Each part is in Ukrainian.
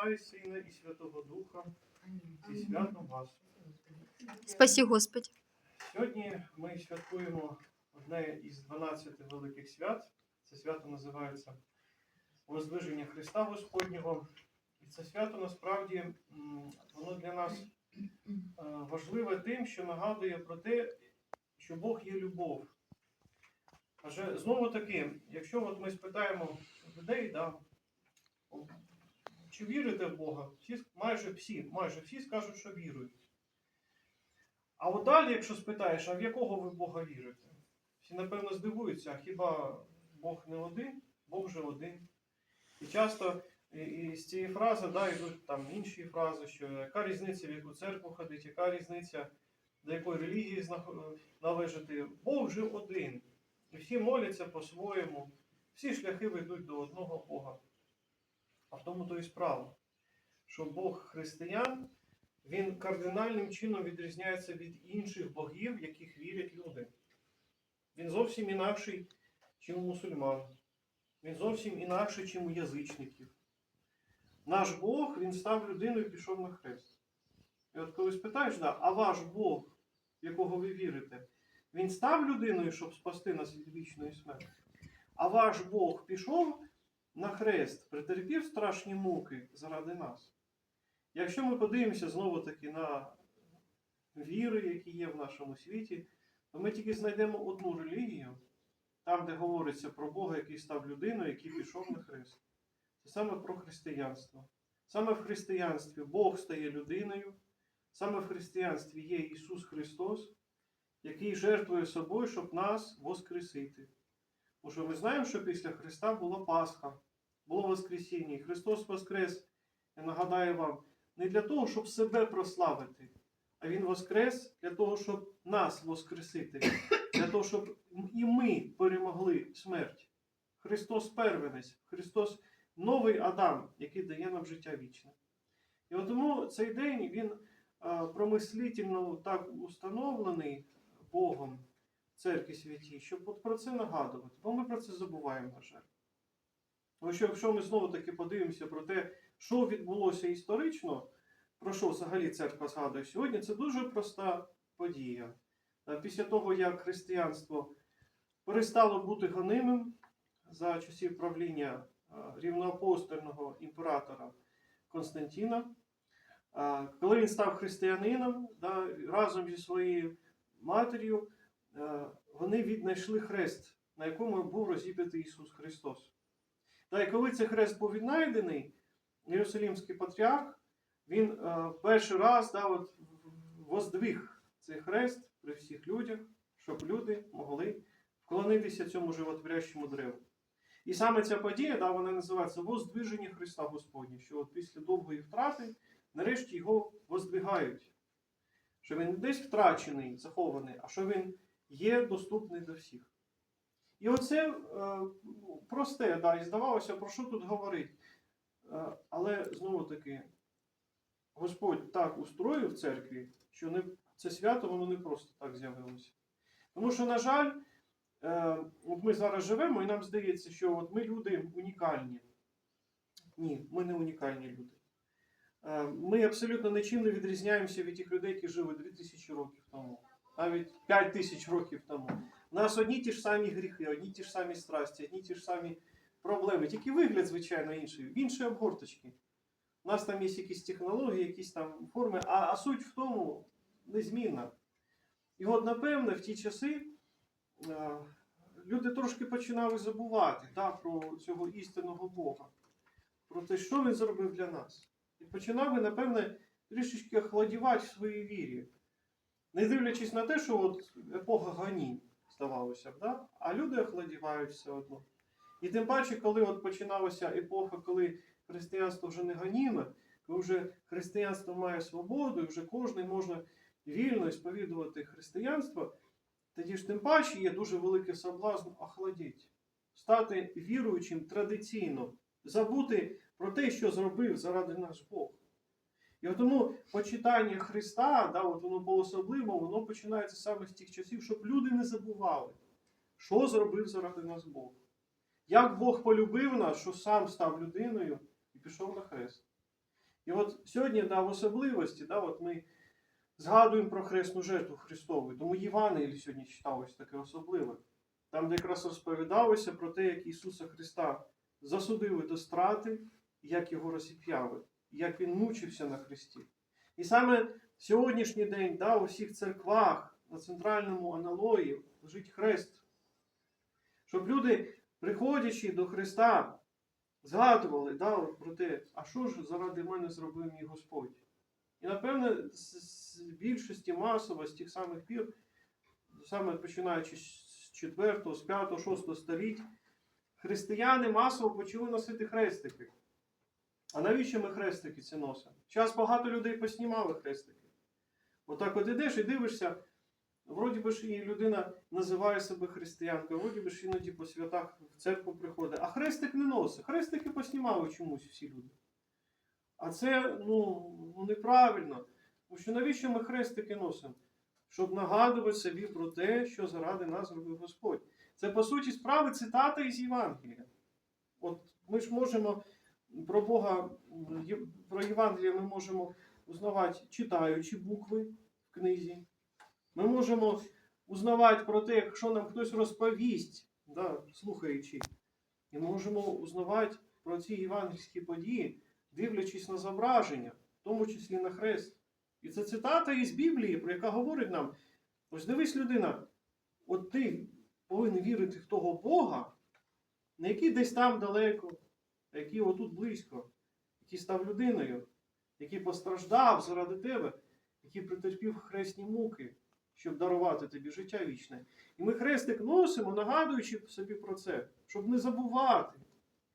Отця і Сина, і Святого Духа, зі святом вас. Спасі Господь. Сьогодні ми святкуємо одне із 12 великих свят. Це свято називається Воздвиження Христа Господнього. І це свято насправді воно для нас е, важливе тим, що нагадує про те, що Бог є любов. Адже знову таки, якщо от ми спитаємо людей, да, чи вірите в Бога, всі, майже всі, майже всі скажуть, що вірують. А от далі, якщо спитаєш, а в якого ви Бога вірите? Всі, напевно, здивуються, а хіба Бог не один? Бог же один. І часто і, з цієї фрази да, йдуть там інші фрази, що яка різниця, в яку церкву ходить, яка різниця, до якої релігії належати. Бог же один. І всі моляться по-своєму. Всі шляхи ведуть до одного Бога. А в тому то і справа, що Бог християн він кардинальним чином відрізняється від інших богів, яких вірять люди. Він зовсім інакший, ніж у мусульман. Він зовсім інакший, ніж у язичників. Наш Бог він став людиною і пішов на хрест. І от коли спитаєш, да, а ваш Бог, в якого ви вірите, він став людиною, щоб спасти нас від вічної смерті. А ваш Бог пішов на хрест, претерпів страшні муки заради нас. Якщо ми подивимося знову таки на віри, які є в нашому світі, то ми тільки знайдемо одну релігію, там, де говориться про Бога, який став людиною, який пішов на хрест. Це саме про християнство. Саме в християнстві Бог стає людиною, саме в християнстві є Ісус Христос, який жертвує собою, щоб нас воскресити. Тому що ми знаємо, що після Христа була Пасха, було Воскресіння. І Христос Воскрес, я нагадаю вам, не для того, щоб себе прославити, а Він воскрес для того, щоб нас воскресити, для того, щоб і ми перемогли смерть. Христос первенець, Христос новий Адам, який дає нам життя вічне. І от тому цей день він а, промислительно так установлений Богом церкві святій, щоб от про це нагадувати, бо ми про це забуваємо, на жаль. Тому що якщо ми знову таки подивимося про те, що відбулося історично, про що взагалі церква згадує сьогодні, це дуже проста подія. Е, Після того, як християнство перестало бути гонимим за часів правління е, рівноапостольного імператора Константина, е, коли він став християнином, разом зі своєю матір'ю, вони віднайшли хрест, на якому був розіп'ятий Ісус Христос. Та і коли цей хрест був віднайдений, Єрусалімський патріарх, він е, перший раз да, от, воздвиг цей хрест при всіх людях, щоб люди могли вклонитися цьому животворящому древу. І саме ця подія, да, вона називається Воздвиження Христа Господня, що от після довгої втрати нарешті його воздвигають. Що він не десь втрачений, захований, а що він є доступний до всіх. І оце е, просте, да, і здавалося, про що тут говорить. Е, але знову таки, Господь так устроїв в церкві, що не, це свято воно не просто так з'явилося. Тому що, на жаль, е, от ми зараз живемо, і нам здається, що от ми люди унікальні. Ні, ми не унікальні люди. Ми абсолютно нічим не відрізняємося від тих людей, які жили 2000 років тому, навіть 5000 років тому. У нас одні ті ж самі гріхи, одні ті ж самі страсті, одні ті ж самі проблеми. Тільки вигляд, звичайно, інший, в іншій обгорточці. У нас там є якісь технології, якісь там форми, а, а суть в тому незмінна. І от, напевне, в ті часи е, люди трошки починали забувати да, про цього істинного Бога, про те, що він зробив для нас. І починали, напевне, трішечки охладівати в своїй вірі. Не дивлячись на те, що от епоха гонінь, здавалося б, да? а люди охладівають все одно. І тим паче, коли от починалася епоха, коли християнство вже не ганіме, коли вже християнство має свободу, і вже кожен можна вільно сповідувати християнство, тоді ж тим паче є дуже великий соблазн охладіти, стати віруючим традиційно, забути про те, що зробив заради нас Бог. І от тому почитання Христа, да, от воно по-особливому, воно починається саме з тих часів, щоб люди не забували, що зробив заради нас Бог. Як Бог полюбив нас, що сам став людиною і пішов на хрест. І от сьогодні да, в особливості, да, от ми згадуємо про хресну жертву Христову. Тому Євангеліє сьогодні читалось таке особливе. Там, де якраз розповідалося про те, як Ісуса Христа засудили до страти, як його розіп'яли, як Він мучився на хресті. І саме сьогоднішній день да, у всіх церквах на центральному аналої лежить хрест. Щоб люди, приходячи до Христа, згадували да, про те, а що ж заради мене зробив мій Господь. І напевне, з більшості масово з тих самих пір, саме починаючи з 4, з 5, 6 століть, християни масово почали носити хрестики. А навіщо ми хрестики ці носимо? Зараз багато людей поснімали хрестики. Отак от ідеш і дивишся, вроді би ж і людина називає себе християнкою, вроді би ж іноді по святах в церкву приходить, а хрестик не носить. Хрестики поснімали чомусь всі люди. А це ну, ну, неправильно. Тому що навіщо ми хрестики носимо? Щоб нагадувати собі про те, що заради нас зробив Господь. Це, по суті, справи цитата із Євангелія. От ми ж можемо про Бога, про Євангелія ми можемо узнавати, читаючи букви в книзі. Ми можемо узнавати про те, якщо нам хтось розповість, да, слухаючи. І ми можемо узнавати про ці євангельські події, дивлячись на зображення, в тому числі на хрест. І це цитата із Біблії, про яка говорить нам: ось дивись, людина, от ти повинен вірити в того Бога, не який десь там далеко, який отут близько, який став людиною, який постраждав заради тебе, який претерпів хресні муки, щоб дарувати тобі життя вічне. І ми хрестик носимо, нагадуючи собі про це, щоб не забувати.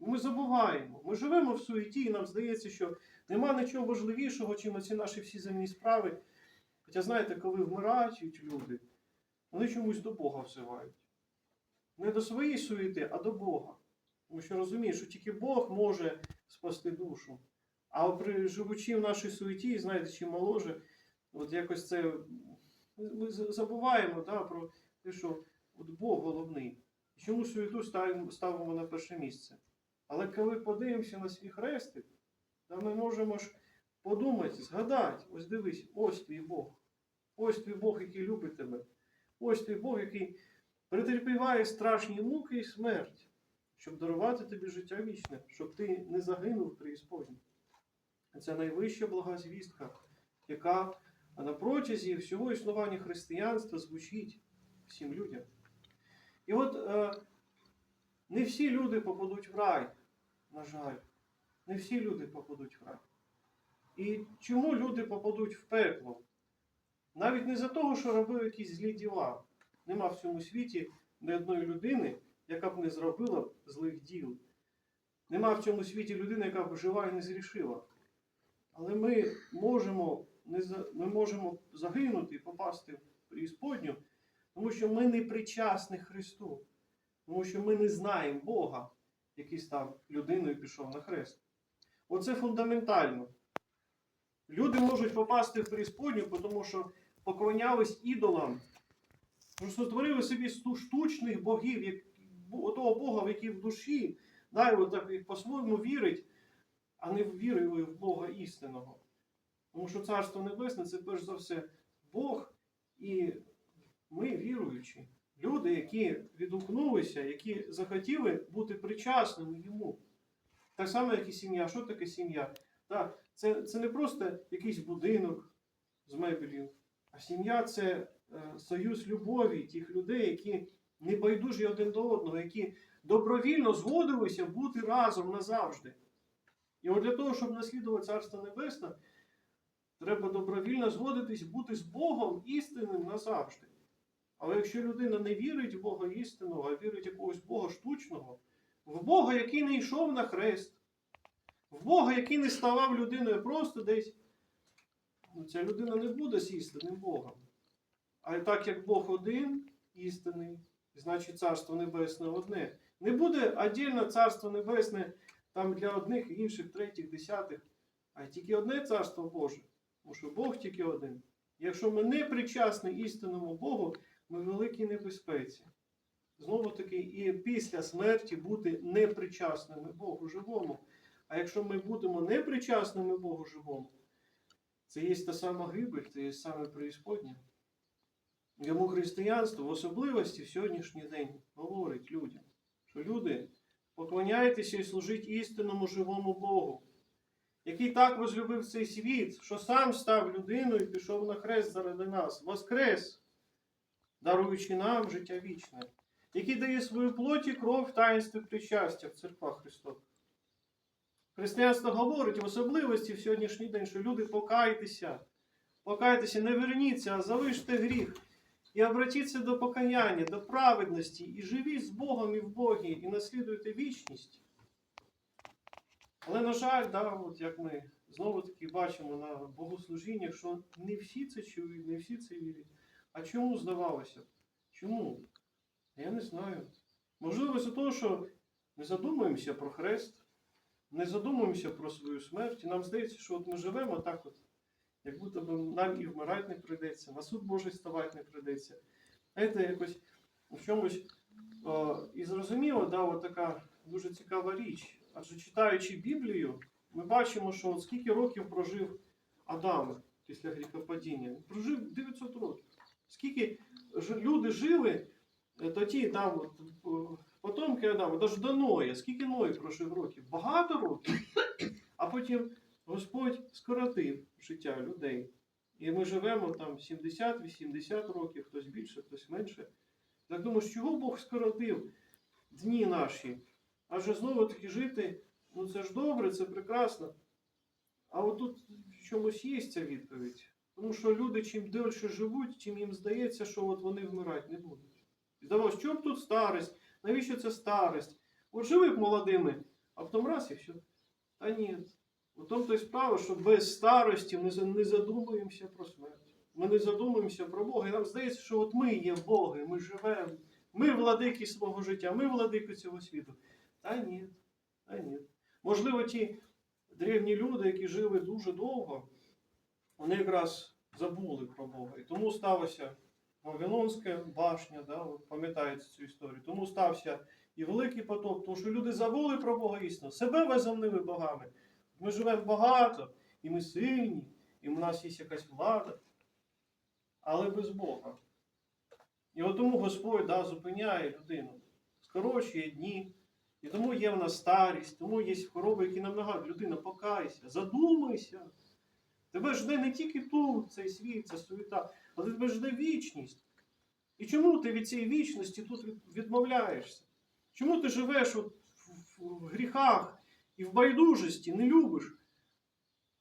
Ми забуваємо. Ми живемо в суеті, і нам здається, що нема нічого важливішого, чим оці наші всі земні справи. Хоча, знаєте, коли вмирають люди, вони чомусь до Бога взивають. Не до своєї суєти, а до Бога. Тому що розумієш, що тільки Бог може спасти душу. А при живучи в нашій суеті, знаєте, чим моложе, от якось це ми забуваємо да, про те, що от Бог головний. Чому ставимо, ставимо на перше місце. Але коли подивимося на свій хрестик, то ми можемо ж подумати, згадати, ось дивись, ось твій Бог. Ось твій Бог, який любить тебе. Ось твій Бог, який претерпіває страшні муки і смерть, щоб дарувати тобі життя вічне, щоб ти не загинув при Ісподні. Це найвища блага звістка, яка на протязі всього існування християнства звучить всім людям. І от е, не всі люди попадуть в рай, на жаль. Не всі люди попадуть в рай. І чому люди попадуть в пекло? Навіть не за того, що робив якісь злі діла. Нема в цьому світі ні одної людини, яка б не зробила злих діл. Нема в цьому світі людини, яка б жива і не зрішила. Але ми можемо, не ми можемо загинути і попасти в преісподню, тому що ми не причасні Христу, тому що ми не знаємо Бога, який став людиною і пішов на хрест. Оце фундаментально. Люди можуть попасти в преісподню, тому що поклонялись ідолам, що сотворили собі штучних богів, того Бога, в який в душі, да, так по-своєму вірить, а не вірили в Бога істинного. Тому що Царство Небесне це перш за все Бог і ми віруючі. Люди, які відгукнулися, які захотіли бути причасними йому. Так само, як і сім'я. Що таке сім'я? Так, це, це не просто якийсь будинок з мебелів, а сім'я це е, союз любові тих людей, які не байдужі один до одного, які добровільно згодилися бути разом назавжди. І от для того, щоб наслідувати Царство Небесне, треба добровільно згодитись бути з Богом істинним назавжди. Але якщо людина не вірить в Бога істинного, а вірить в якогось Бога штучного, в Бога, який не йшов на хрест, в Бога, який не ставав людиною просто десь, ну, ця людина не буде з істинним Богом. А так як Бог один, істинний, значить Царство Небесне одне. Не буде отдільно Царство Небесне там для одних, інших, третіх, десятих, а тільки одне Царство Боже. Тому що Бог тільки один. Якщо ми не причасні істинному Богу, ми в великій небезпеці. Знову таки, і після смерті бути непричасними Богу живому. А якщо ми будемо непричасними Богу живому, це є та сама гибель, це є саме преісподня. Йому християнство в особливості в сьогоднішній день говорить людям, що люди поклоняйтеся і служіть істинному живому Богу, який так возлюбив цей світ, що сам став людиною і пішов на хрест заради нас, воскрес, даруючи нам життя вічне, який дає свою плоть і кров в таїнстві причастя в церквах Христових. Християнство говорить в особливості в сьогоднішній день, що люди покайтеся, покайтеся, не верніться, а залиште гріх. І обратіться до покаяння, до праведності, і живіть з Богом і в Богі, і наслідуйте вічність. Але, на жаль, да, от як ми знову таки бачимо на богослужіннях, що не всі це чують, не всі це вірять. А чому здавалося? Чому? Я не знаю. Можливо, з того, що не задумуємося про хрест, не задумуємося про свою смерть. І нам здається, що от ми живемо так, от, як будто б нам і вмирати не прийдеться, на суд Божий ставати не прийдеться. Знаєте, якось в чомусь о, і зрозуміло, да, от така дуже цікава річ. Адже читаючи Біблію, ми бачимо, що от скільки років прожив Адам після гріхопадіння. Він Прожив 900 років. Скільки люди жили, е, тоді там от, потомки Адама, навіть до Ноя, скільки Ной прожив років? Багато років. А потім Господь скоротив життя людей. І ми живемо там 70-80 років, хтось більше, хтось менше. Так думаю, чого Бог скоротив дні наші? Адже знову таки жити, ну це ж добре, це прекрасно. А от тут в чомусь є ця відповідь. Тому що люди чим дольше живуть, чим їм здається, що от вони вмирати не будуть. І здавалося, що б тут старость? Навіщо це старость? От жили б молодими, а потім раз і все. Та ні. У тому то й справа, що без старості ми не задумуємося про смерть. Ми не задумуємося про Бога. І нам здається, що от ми є Боги, ми живемо, ми владики свого життя, ми владики цього світу. Та ні, та ні. Можливо, ті древні люди, які жили дуже довго, вони якраз забули про Бога. І тому сталося Вавилонська башня, да, пам'ятаєте цю історію. Тому стався і великий потоп, тому що люди забули про Бога істину, себе возомнили богами. Ми живемо багато, і ми сильні, і в нас є якась влада, але без Бога. І от тому Господь да, зупиняє людину, скорочує дні. І тому є в нас старість, тому є хвороби, які нам нагадують, людина, покайся, задумайся. Тебе жде не тільки тут цей світ, ця суєта, але тебе жде вічність. І чому ти від цієї вічності тут відмовляєшся? Чому ти живеш от в, гріхах і в байдужості, не любиш?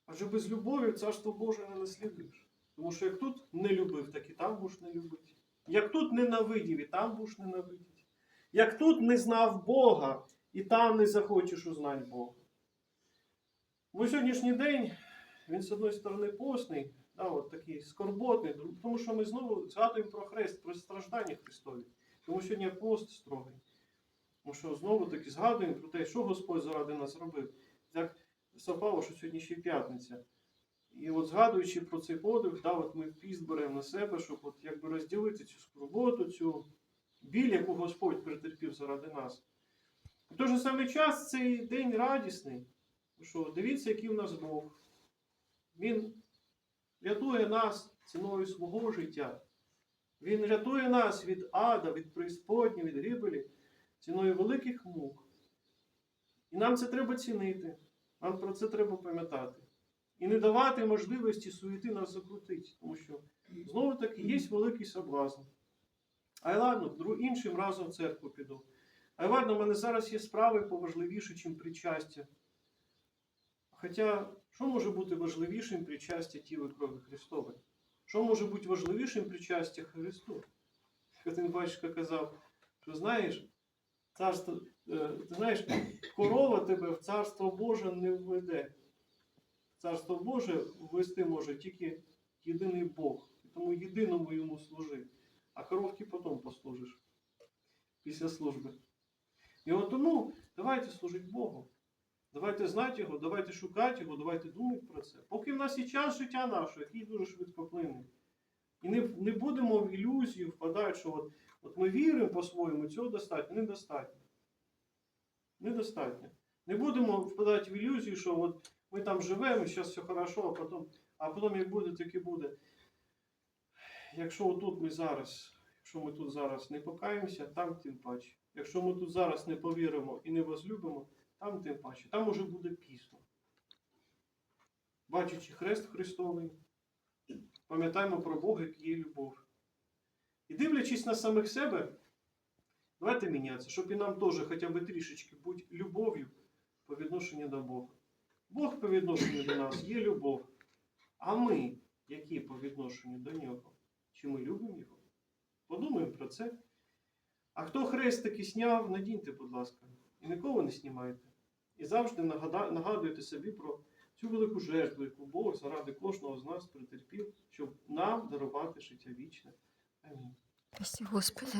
Адже без любові царство Боже не наслідуєш. Тому що як тут не любив, так і там будеш не любити. Як тут ненавидів, і там будеш ненавидіти. Як тут не знав Бога, і там не захочеш узнати Бога. Бо сьогоднішній день він, з одної сторони, постний, да, от такий скорботний, тому що ми знову згадуємо про хрест, про страждання Христові. Тому сьогодні пост строгий. Тому що знову таки згадуємо про те, що Господь заради нас робив. Так совпало, що сьогодні ще п'ятниця. І от згадуючи про цей подвиг, да, от ми піст беремо на себе, щоб от якби розділити цю скорботу, цю біль, яку Господь претерпів заради нас. В той же самий час цей день радісний. Що дивіться, який в нас Бог. Він рятує нас ціною свого життя. Він рятує нас від ада, від преісподні, від гибелі, ціною великих мук. І нам це треба цінити. Нам про це треба пам'ятати. І не давати можливості суєти нас закрутити. Тому що знову таки є великий соблазн. А й ладно, іншим разом в церкву піду. А й ладно, в мене зараз є справи поважливіші, ніж причастя. Хоча, що може бути важливішим причастя тіла крові Христової? Що може бути важливішим причастя Христу? Один батюшка казав, що знаєш, царство, е, ти знаєш, корова тебе в царство Боже не введе. Царство Боже ввести може тільки єдиний Бог. Тому єдиному йому служи. А коровки потім послужиш після служби. І от тому давайте служити Богу. Давайте знати його, давайте шукати його, давайте думати про це. Поки в нас є час життя нашого, який дуже швидко плине. І не, не будемо в ілюзію впадати, що от, от ми віримо по-своєму, цього достатньо. Недостатньо. Недостатньо. Не будемо впадати в ілюзію, що от ми там живемо, зараз все хорошо, а потім, а потім як буде, так і буде. Якщо отут ми зараз, якщо ми тут зараз не покаємося, там тим паче. Якщо ми тут зараз не повіримо і не возлюбимо, там тим паче. Там уже буде пізно. Бачачи хрест Христовий, пам'ятаємо про Бога, який є любов. І дивлячись на самих себе, давайте мінятися, щоб і нам теж хоча б трішечки бути любов'ю по відношенню до Бога. Бог по відношенню до нас є любов. А ми, які по відношенню до нього? Чи ми любимо його? Подумаємо про це. А хто хрест таки сняв, надіньте, будь ласка, і нікого не знімайте. І завжди нагадуйте собі про цю велику жертву, яку Бог заради кожного з нас претерпів, щоб нам дарувати життя вічне. Амінь. Господи.